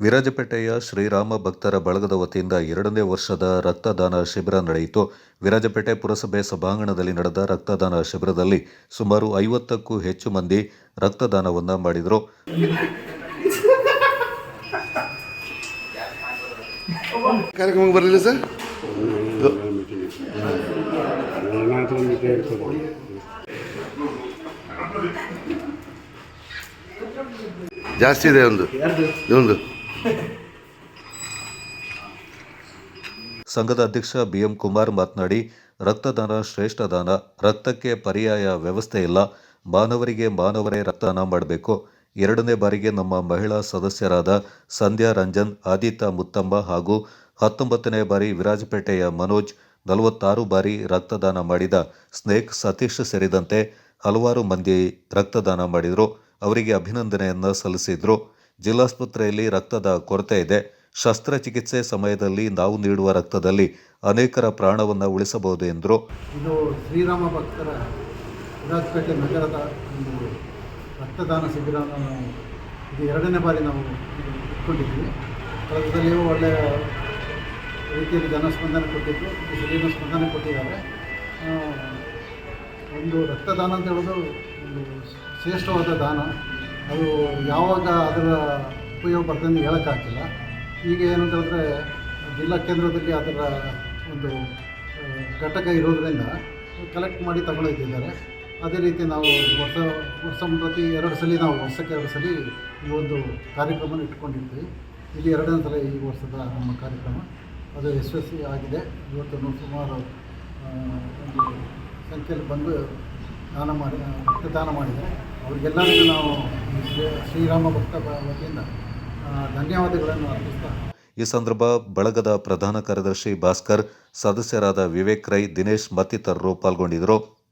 ವಿರಾಜಪೇಟೆಯ ಶ್ರೀರಾಮ ಭಕ್ತರ ಬಳಗದ ವತಿಯಿಂದ ಎರಡನೇ ವರ್ಷದ ರಕ್ತದಾನ ಶಿಬಿರ ನಡೆಯಿತು. ವಿರಾಜಪೇಟೆ ಪುರಸಭೆ ಸಭಾಂಗಣದಲ್ಲಿ ನಡೆದ ರಕ್ತದಾನ ಶಿಬಿರದಲ್ಲಿ ಸುಮಾರು ಐವತ್ತಕ್ಕೂ ಹೆಚ್ಚು ಮಂದಿ ರಕ್ತದಾನವನ್ನು ಮಾಡಿದರು. ಜಾಸ್ತಿ ಇದೆ ಒಂದು. ಸಂಘದ ಅಧ್ಯಕ್ಷ ಬಿಎಂ ಕುಮಾರ್ ಮಾತನಾಡಿ, ರಕ್ತದಾನ ಶ್ರೇಷ್ಠ ದಾನ, ರಕ್ತಕ್ಕೆ ಪರ್ಯಾಯ ವ್ಯವಸ್ಥೆ ಇಲ್ಲ, ಮಾನವರಿಗೆ ಮಾನವರೇ ರಕ್ತದಾನ ಮಾಡಬೇಕು. ಎರಡನೇ ಬಾರಿಗೆ ನಮ್ಮ ಮಹಿಳಾ ಸದಸ್ಯರಾದ ಸಂಧ್ಯಾ ರಂಜನ್, ಆದಿತ್ಯ ಮುತ್ತಮ್ಮ ಹಾಗೂ ಹತ್ತೊಂಬತ್ತನೇ ಬಾರಿ ವಿರಾಜಪೇಟೆಯ ಮನೋಜ್ ನಲವತ್ತಾರು ಬಾರಿ ರಕ್ತದಾನ ಮಾಡಿದ ಸ್ನೇಕ್ ಸತೀಶ್ ಸೇರಿದಂತೆ ಹಲವಾರು ಮಂದಿ ರಕ್ತದಾನ ಮಾಡಿದರು. ಅವರಿಗೆ ಅಭಿನಂದನೆಯನ್ನು ಸಲ್ಲಿಸಿದರು. ಜಿಲ್ಲಾಸ್ಪತ್ರೆಯಲ್ಲಿ ರಕ್ತದ ಕೊರತೆ ಇದೆ. ಶಸ್ತ್ರಚಿಕಿತ್ಸೆ ಸಮಯದಲ್ಲಿ ನಾವು ನೀಡುವ ರಕ್ತದಲ್ಲಿ ಅನೇಕರ ಪ್ರಾಣವನ್ನು ಉಳಿಸಬಹುದು ಎಂದರು. ಇದು ಶ್ರೀರಾಮ ಭಕ್ತರ ವಿರಾಜಪೇಟೆ ನಗರದ ಒಂದು ರಕ್ತದಾನ ಶಿಬಿರ ಇದು ಎರಡನೇ ಬಾರಿ ನಾವು ಇಟ್ಕೊಂಡಿದ್ದೀವಿ. ಕಳೆದಲ್ಲಿಯೂ ಒಳ್ಳೆಯ ರೀತಿಯಲ್ಲಿ ಜನಸ್ಪಂದನೆ ಕೊಟ್ಟಿದ್ದು ಸಲಿನೂ ಸ್ಪಂದನೆ ಕೊಟ್ಟಿದ್ದಾರೆ. ಒಂದು ರಕ್ತದಾನ ಅಂತ ಹೇಳೋದು ಒಂದು ಶ್ರೇಷ್ಠವಾದ ದಾನ. ಅದು ಯಾವಾಗ ಅದರ ಉಪಯೋಗ ಬರ್ತದೆ ಹೇಳೋಕ್ಕಾಗ್ತಿಲ್ಲ. ಈಗ ಏನಂತ ಹೇಳಿದ್ರೆ, ಜಿಲ್ಲಾ ಕೇಂದ್ರದಲ್ಲಿ ಅದರ ಒಂದು ಘಟಕ ಇರೋದರಿಂದ ಕಲೆಕ್ಟ್ ಮಾಡಿ ತಗೊಳ್ತಿದ್ದಾರೆ ಅದೇ ರೀತಿ ನಾವು ವರ್ಷ ವರ್ಷ ಪ್ರತಿ ಎರಡು ಸಲ ನಾವು ವರ್ಷಕ್ಕೆ ಎರಡು ಸಲ ಈ ಒಂದು ಕಾರ್ಯಕ್ರಮನ ಇಟ್ಕೊಂಡಿರ್ತೀವಿ. ಇಲ್ಲಿ ಎರಡನೇ ಸಲ ಈ ವರ್ಷದ ನಮ್ಮ ಕಾರ್ಯಕ್ರಮ. ಅದು ಯಶಸ್ವಿ ಆಗಿದೆ. ಇವತ್ತು ಸುಮಾರು ಒಂದು ಸಂಖ್ಯೆಯಲ್ಲಿ ಬಂದು ದಾನ ಮಾಡಿ, ರಕ್ತದಾನ ಮಾಡಿದೆ ಅವರಿಗೆಲ್ಲರಿಗೂ ನಾವು ಶ್ರೀ- ಶ್ರೀರಾಮ ಭಕ್ತ ವತಿಯಿಂದ ಧನ್ಯವಾದಗಳನ್ನು ಈ ಸಂದರ್ಭ ಬಳಗದ ಪ್ರಧಾನ ಕಾರ್ಯದರ್ಶಿ ಭಾಸ್ಕರ್ ಸದಸ್ಯರಾದ ವಿವೇಕ್ ರೈ ದಿನೇಶ್ ಮತ್ತಿತರರು ಪಾಲ್ಗೊಂಡಿದ್ದರು.